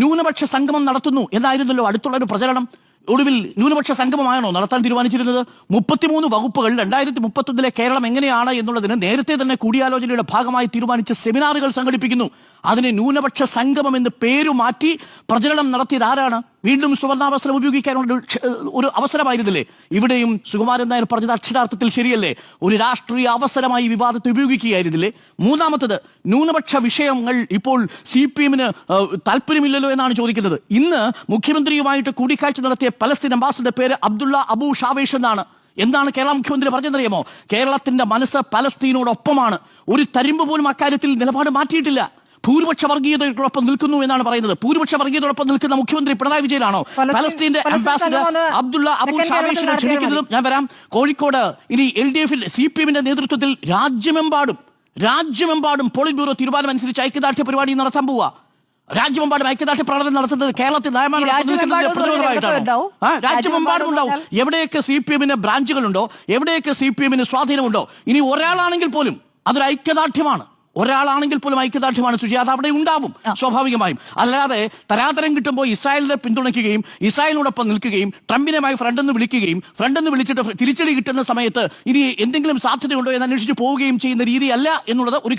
ന്യൂനപക്ഷ സംഗമം നടത്തുന്നു. എന്നായിരുന്നല്ലോ അടുത്തുള്ള ഒരു പ്രചരണം? ഒടുവിൽ ന്യൂനപക്ഷ സംഗമമാണോ നടത്താൻ തീരുമാനിച്ചിരുന്നത്? മുപ്പത്തിമൂന്ന് വകുപ്പുകൾ രണ്ടായിരത്തി മുപ്പത്തൊന്നിലെ കേരളം എങ്ങനെയാണ് എന്നുള്ളതിന് നേരത്തെ തന്നെ കൂടിയാലോചനയുടെ ഭാഗമായി തീരുമാനിച്ച സെമിനാറുകൾ സംഘടിപ്പിക്കുന്നു. അതിന് ന്യൂനപക്ഷ സംഗമം എന്ന് പേരു മാറ്റി പ്രചരണം നടത്തിയത് ആരാണ്? വീണ്ടും സുവർണാവസരം ഉപയോഗിക്കാനുള്ള ഒരു അവസരമായിരുന്നില്ലേ? ഇവിടെയും സുകുമാരൻ നായർ പറഞ്ഞത് അക്ഷരാർത്ഥത്തിൽ ശരിയല്ലേ? ഒരു രാഷ്ട്രീയ അവസരമായി വിവാദത്തെ ഉപയോഗിക്കുകയായിരുന്നില്ലേ? മൂന്നാമത്തത് ന്യൂനപക്ഷ വിഷയങ്ങൾ ഇപ്പോൾ സി പി എമ്മിന് താല്പര്യമില്ലല്ലോ എന്നാണ് ചോദിക്കുന്നത്. ഇന്ന് മുഖ്യമന്ത്രിയുമായിട്ട് കൂടിക്കാഴ്ച നടത്തിയ പലസ്തീൻ അംബാസിഡർ പേര് അബ്ദുള്ള അബു ഷാവേഷ് എന്നാണ്. എന്താണ് കേരള മുഖ്യമന്ത്രി പറഞ്ഞെന്നറിയാമോ കേരളത്തിന്റെ മനസ്സ് പലസ്തീനോടൊപ്പമാണ്. ഒരു തരിമ്പ് പോലും അക്കാര്യത്തിൽ നിലപാട് മാറ്റിയിട്ടില്ല. ഭൂരിപക്ഷ വർഗീയതയോടൊപ്പം നിൽക്കുന്നു എന്നാണ് പറയുന്നത്. ഭൂരിപക്ഷ വർഗീയതയോടൊപ്പം നിൽക്കുന്ന മുഖ്യമന്ത്രി പിണറായി വിജയനാണോ? പലസ്തീന്റെ അംബാസിഡർ അബ്ദുള്ള അബു ഷാവേഷിനെ ക്ഷണിക്കുന്നതും ഞാൻ വരാം. കോഴിക്കോട് ഇനി എൽ ഡി എഫിൽ സി പി എമ്മിന്റെ നേതൃത്വത്തിൽ രാജ്യമെമ്പാടും രാജ്യമെമ്പാടും പോളിറ്റ് ബ്യൂറോ തീരുമാനമനുസരിച്ച് ഐക്യദാർഢ്യ പരിപാടി നടത്താൻ പോവാ. രാജ്യമെമ്പാടും ഐക്യദാർഢ്യ പ്രകടനം നടത്തുന്നത് കേരളത്തിൽ രാജ്യമെമ്പാടും ഉണ്ടാവും? എവിടെയൊക്കെ സി പി എമ്മിന് ബ്രാഞ്ചുകളുണ്ടോ? എവിടെയൊക്കെ സി പി എമ്മിന് സ്വാധീനമുണ്ടോ? ഇനി ഒരാളാണെങ്കിൽ പോലും അതൊരു ഐക്യദാർഢ്യമാണ്. ഒരാളാണെങ്കിൽ പോലും ഐക്യദാർഢ്യമാണ് സുജി അത് അവിടെ ഉണ്ടാവും സ്വാഭാവികമായും. അല്ലാതെ തരാതരം കിട്ടുമ്പോൾ ഇസ്രായേലിനെ പിന്തുണയ്ക്കുകയും ഇസ്രായേലിനോടൊപ്പം നിൽക്കുകയും ട്രംപിനുമായി ഫ്രണ്ടെന്ന് വിളിക്കുകയും ഫ്രണ്ടെന്ന് വിളിച്ചിട്ട് തിരിച്ചടി കിട്ടുന്ന സമയത്ത് ഇനി എന്തെങ്കിലും സാധ്യതയുണ്ടോ എന്ന് അന്വേഷിച്ച് പോവുകയും ചെയ്യുന്ന രീതിയല്ല എന്നുള്ളത് ഒരു